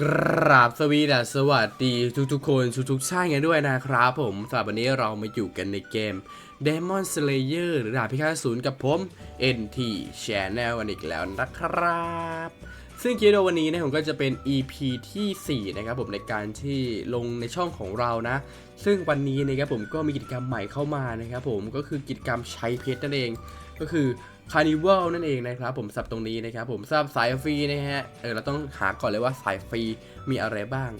กราบสวีดัสวัสดีทุกๆคนทุกๆท่านกันด้วยนะครับผมสำหรับวันนี้เรามาอยู่กันในเกม Demon Slayer หรือดาบพิฆาตศูนย์กับผม NT Channel กันอีกแล้วนะครับ ซึ่งคลิปวันนี้นะผมก็จะเป็น EP ทีสี่4 นะครับผมในการที่ลงในช่องของเรานะ ซึ่งวันนี้นะครับผมก็มีกิจกรรมใหม่เข้ามานะครับผมก็คือกิจกรรมใช้เพชรนั่นเอง ก็คือ Carnival นั่นเองนะครับผมสับตรงนี้นะครับผมทราบสายฟรีนะฮะเออเราต้องหาก่อนเลยว่าสายฟรีมีอะไรบ้าง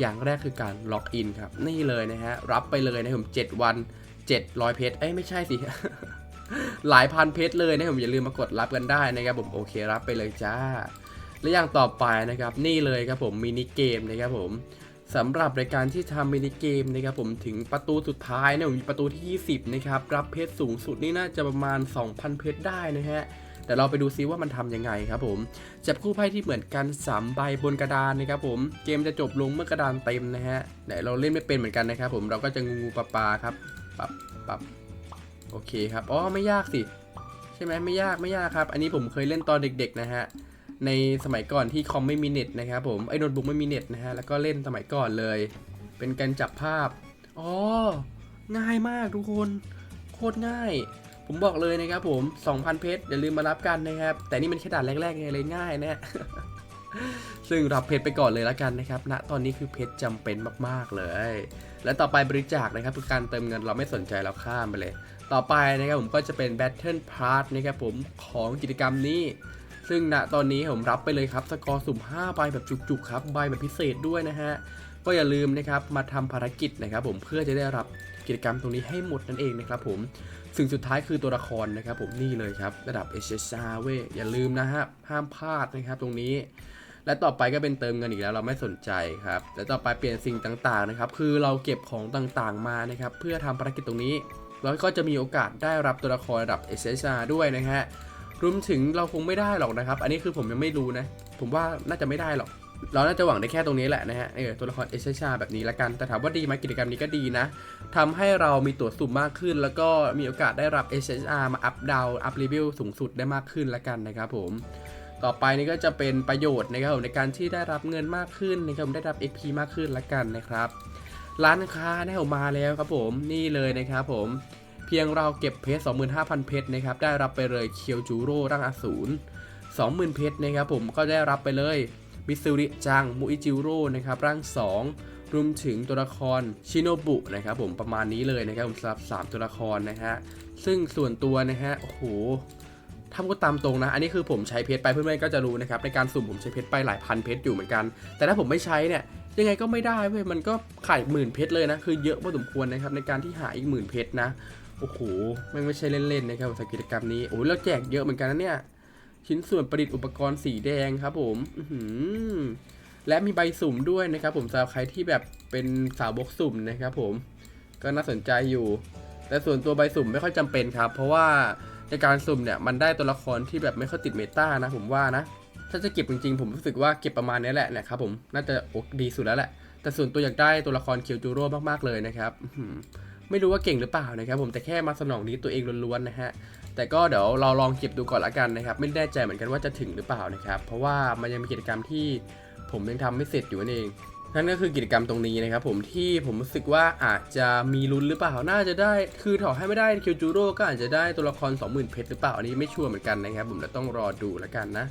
อย่างแรกคือการล็อกอินครับ นี่เลยนะฮะรับไปเลยนะผม7วัน 700 เพชรเอ้ยไม่ใช่สิ หลายพันเพชรเลยนะผมอย่าลืมมากดรับกันได้นะครับผมโอเครับไปเลยจ้า และอย่างต่อไปนะครับนี่เลยครับผมมินิเกมนะครับผม สำหรับรายการที่ทำมินิเกมนะครับผมถึงประตูสุดท้ายเนี่ยผมมีประตูที่ 20 นะครับ รับเพชรสูงสุดนี่น่าจะประมาณ 2,000 เพชรได้นะฮะแต่เราไปดูซิว่ามันทำยังไงครับผมจับคู่ไพ่ที่เหมือนกัน 3 ใบบนกระดานนะครับผมเกมจะจบลงเมื่อกระดานเต็มนะฮะแต่เราเล่นไม่เป็นเหมือนกันนะครับผมเราก็จะงูงูปลาปลาครับปับปับโอเคครับอ๋อไม่ยากสิ ใช่ไหมไม่ยากไม่ยากครับ อันนี้ผมเคยเล่นตอนเด็ก ๆ นะฮะ ในสมัยก่อนที่คอมไม่มีเน็ตนะครับผมไอ้โน้ตบุ๊กไม่มีเน็ตนะฮะแล้วก็เล่นสมัยก่อนเลย เป็นการจับภาพอ๋อง่ายมากทุกคนโคตรง่าย ผมบอกเลยนะครับผม 2,000 เพชรอย่าลืมมารับกันนะครับ แต่นี่มันแค่ด่านแรกๆไงเลยง่ายนะซึ่งรับเพชรไปก่อนเลยละกันนะครับณตอนนี้คือเพชรจำเป็นมากๆเลย และต่อไปบริจาคนะครับคือการเติมเงินเราไม่สนใจเราข้ามไปเลย ต่อไปนะครับผมก็จะเป็น Battle Pass นะครับผมของกิจกรรมนี้ ซึ่งณตอนนี้ผมรับไปเลยครับ สกอร์สุ่ม5ใบแบบจุกๆครับใบแบบพิเศษด้วยนะฮะก็อย่าลืมนะครับมาทำภารกิจนะครับ ผมเพื่อจะได้รับกิจกรรมตรงนี้ให้หมดนั่นเองนะครับผมสิ่งสุดท้ายคือตัวละครนะครับ ผมนี่เลยครับระดับ HSR เว้ยอย่าลืมนะฮะห้ามพลาดนะครับตรงนี้ และต่อไปก็เป็นเติมเงินอีกแล้วเราไม่สนใจครับและต่อไปเปลี่ยนสิ่งต่างๆนะครับ คือเราเก็บของต่างๆมานะครับ เพื่อทำภารกิจตรงนี้แล้วก็จะมีโอกาสได้รับตัวละครระดับ SSR ด้วยนะฮะ รวมถึงเราคงไม่ได้หรอกนะครับ อันนี้คือผมยังไม่รู้นะ ผมว่าน่าจะไม่ได้หรอก เราน่าจะหวังได้แค่ตรงนี้แหละนะฮะ เออตัวละครเอชชาแบบนี้ละกัน แต่ถามว่าดีไหมกิจกรรมนี้ก็ดีนะทำให้เรามีตัวสุ่มมากขึ้น แล้วก็มีโอกาสได้รับ SSR มาอัพดาวอัพรีวิวสูงสุดได้มากขึ้นละกันนะครับผมต่อไปนี่ก็จะเป็นประโยชน์นะครับผมในการที่ได้รับเงินมากขึ้นนะครับผมได้รับ XP มากขึ้นละกันนะครับ ร้านค้าได้ออกมาแล้วครับผมนี่เลยนะครับผม พียงเราเก็บเพชร 25,000 เพชรนะครับ ได้รับไปเลยเคียวจูโร่ร่างอสูร20,000 เพชรนะครับผม ก็ได้รับไปเลยมิซูริจังมูอิจิโร่นะครับ ร่าง 2 รวมถึงตัวละครชิโนบุนะครับผม ประมาณนี้เลยนะครับผมสำหรับ 3 ตัวละครนะฮะ ซึ่งส่วนตัวนะฮะ โอ้โหทำก็ตามตรงนะ อันนี้คือผมใช้เพชรไปเพื่อนๆก็จะรู้นะครับ ในการสุ่มผมใช้เพชรไปหลายพันเพชรอยู่เหมือนกัน แต่ถ้าผมไม่ใช้เนี่ยยังไงก็ไม่ได้เว้ย มันก็ขายหมื่นเพชรเลยนะ คือเยอะพอสมควรนะครับในการที่หาอีกหมื่นเพชรนะ โอ้โหม่งไม่ใช่เล่นๆนะครับกับกิจกรรมนี้โอ้ยแล้วแจกเยอะเหมือนกันนะเนี่ย ชิ้นส่วนประดิษฐ์อุปกรณ์สีแดงครับผมและมีใบสุ่มด้วยนะครับ ผมสำหรับใครที่แบบเป็นสาวบกสุ่มนะครับผมก็น่าสนใจอยู่ แต่ส่วนตัวใบสุ่มไม่ค่อยจำเป็นครับ เพราะว่าในการสุ่มเนี่ยมันได้ตัวละครที่แบบไม่ค่อยติดเมตานะผมว่านะถ้าจะเก็บจริงๆผมรู้สึกว่าเก็บประมาณนี้แหละนะครับผมน่าจะดีสุดแล้วแหละแต่ส่วนตัวอยากได้ตัวละครเคียวจูโร่มากๆเลยนะครับ ไม่รู้ว่าเก่งหรือเปล่านะครับผมแต่แค่มาสนองนี้ตัวเองล้วนๆนะฮะแต่ก็เดี๋ยวเราลองเก็บดูก่อนละกันนะครับ ไม่แน่ใจเหมือนกันว่าจะถึงหรือเปล่านะครับ เพราะว่ามันยังมีกิจกรรมที่ผมยังทำไม่เสร็จอยู่นั่นเองนั่นก็คือกิจกรรมตรงนี้นะครับผมที่ผมรู้สึกว่าอาจจะมีลุ้นหรือเปล่าน่าจะได้ คือถอให้ไม่ได้คียวจูโร่ก็อาจจะได้ตัวละคร 20,000เพชรหรือเปล่าอันนี้ไม่ชัวร์เหมือนกันนะครับ ผมจะต้องรอดูแล้วกันนะ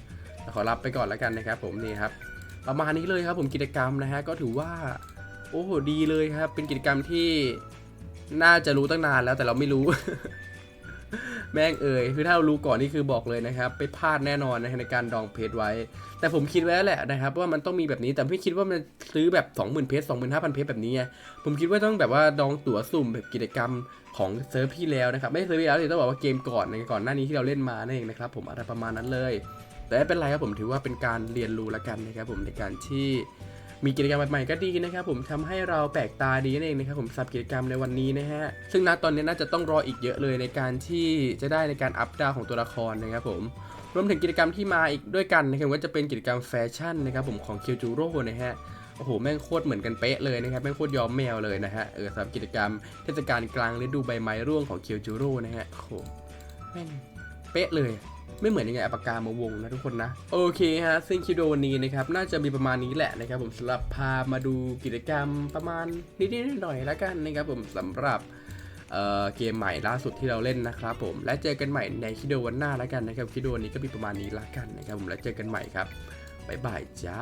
ขอรับไปก่อนแล้วกันนะครับ ผมนี่ครับประมาณนี้เลยครับผมกิจกรรมนะฮะก็ถือว่า โอ้โหดีเลยครับเป็นกิจกรรมที่ น่าจะรู้ตั้งนานแล้วแต่เราไม่รู้ แม่งเอ่ยคือถ้าเรารู้ก่อนนี่คือบอกเลยนะครับ ไปพลาดแน่นอนนะในการดองเพจไว้ แต่ผมคิดไว้แล้วแหละนะครับ ว่ามันต้องมีแบบนี้แต่ไม่คิดว่ามันซื้อแบบ 20,000เพจ25,000เพจแบบนี้ไงผมคิดว่าต้องแบบว่าดองตั๋วสุ่มแบบกิจกรรมของเซิร์ฟพี่แล้วนะครับ ไม่เซิร์ฟพี่แล้วสิต้องบอกว่าเกมก่อนในก่อนหน้านี้ที่เราเล่นมานั่นเองนะครับ ผมอะไรประมาณนั้นเลย แต่ไม่เป็นไรครับผมถือว่าเป็นการเรียนรู้ล้วกันนะครับ ผมในการที่ มีกิจกรรมใหม่ๆก็ดีนะครับผมทำให้เราแปลกตาดีนั่นเองนะครับผมสำหรับกิจกรรมในวันนี้นะฮะซึ่งณตอนนี้น่าจะต้องรออีกเยอะเลยในการที่จะได้ในการอัพดาวของตัวละครนะครับผมรวมถึงกิจกรรมที่มาอีกด้วยกันนะครับก็จะเป็นกิจกรรมแฟชั่นนะครับผมของคิวจูโร่นะฮะโอ้โห แม่งโคตรเหมือนกันเป๊ะเลยนะครับ แม่งโคตรย้อมแมวเลยนะฮะ เออสำหรับกิจกรรมเทศกาลกลางฤดูใบไม้ร่วงของคิวจูโร่นะฮะ โอ้โห แม่งเป๊ะเลย ไม่เหมือนยังไงอปากกามาวงนะทุกคนนะ โอเคฮะซึ่งคลิปวิดีโอวันนี้นะครับ น่าจะมีประมาณนี้แหละนะครับ ผมสำหรับพามาดูกิจกรรมประมาณนิดๆหน่อยๆแล้วกันนะครับ ผมสำหรับเเกมใหม่ล่าสุดที่เราเล่นนะครับผมและเจอกันใหม่ในคลิปวิดีโอวันหน้าแล้วกันนะครับคลิปวิดีโอวันนี้ก็มีประมาณนี้ละกันนะครับผมแล้วเจอกันใหม่ครับบ๊ายบายจ้า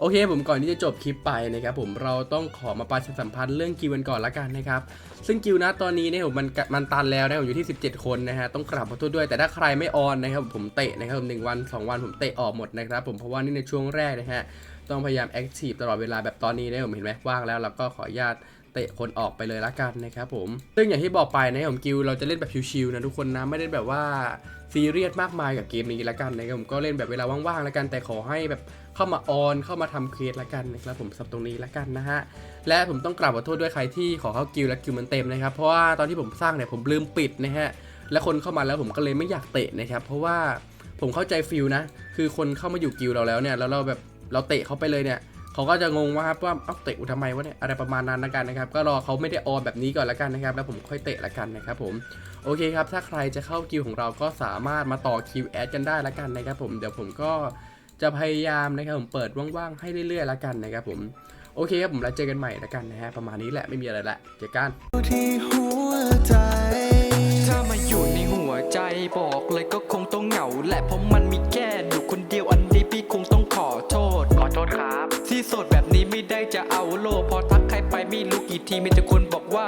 โอเคผมก่อนที่จะจบคลิปไปนะครับผมเราต้องขอมาประชาสัมพันธ์เรื่องกิวกันก่อนละกันนะครับซึ่งกิวนะตอนนี้เนี่ยผมมันมันตันแล้วนะผมอยู่ที่ 17 คนนะฮะต้องกลับขอโทษด้วย แต่ถ้าใครไม่ออนนะครับผมเตะนะครับหนึ่งวัน 2 วันผมเตะออกหมดนะครับผมเพราะว่านี่ในช่วงแรกนะฮะต้องพยายามแอคทีฟตลอดเวลาแบบตอนนี้นะผมเห็นไหมว่างแล้วเราก็ขออนุญาต เตะคนออกไปเลยละกันนะครับผมซึ่งอย่างที่บอกไปนะผมกิวเราจะเล่นแบบชิวๆนะทุกคนนะไม่ได้แบบว่าซีเรียสมากมายกับเกมนี้ละกันนะครับผมก็เล่นแบบเวลาว่างๆละกัน แต่ขอให้แบบเข้ามาออนเข้ามาทำเคสละกันนะครับผมสับตรงนี้ละกันนะฮะและผมต้องกราบขอโทษด้วยใครที่ขอเข้ากิลและกิลมันเต็มนะครับเพราะว่าตอนที่ผมสร้างเนี่ยผมลืมปิดนะฮะและคนเข้ามาแล้วผมก็เลยไม่อยากเตะนะครับเพราะว่าผมเข้าใจฟิลนะ คือคนเข้ามาอยู่กิลเราแล้วเนี่ยแล้วเราแบบเราเตะเขาไปเลยเนี่ย เขาก็จะงงว่าครับว่าเอ้าเตะกูทำไมวะเนี่ยอะไรประมาณนั้นละกันนะครับก็รอเขาไม่ได้ออนแบบนี้ก่อนละกันนะครับแล้วผมค่อยเตะละกันนะครับผมโอเคครับ ถ้าใครจะเข้ากิลด์ของเราก็สามารถมาต่อคิวแอดกันได้ละกันนะครับผมเดี๋ยวผมก็จะพยายามนะครับผมเปิดว่างๆให้เรื่อยๆละกันนะครับผมโอเคครับผมแล้วเจอกันใหม่ล้วกันนะฮะประมาณนี้แหละไม่มีอะไรละเจอกันที่หัวใจถ้ามาอยู่ในหัวใจบอกเลยก็คงต้องเหงาและเพราะมันมีแค่ ไม่รู้กี่ทีมีแต่คนบอกว่า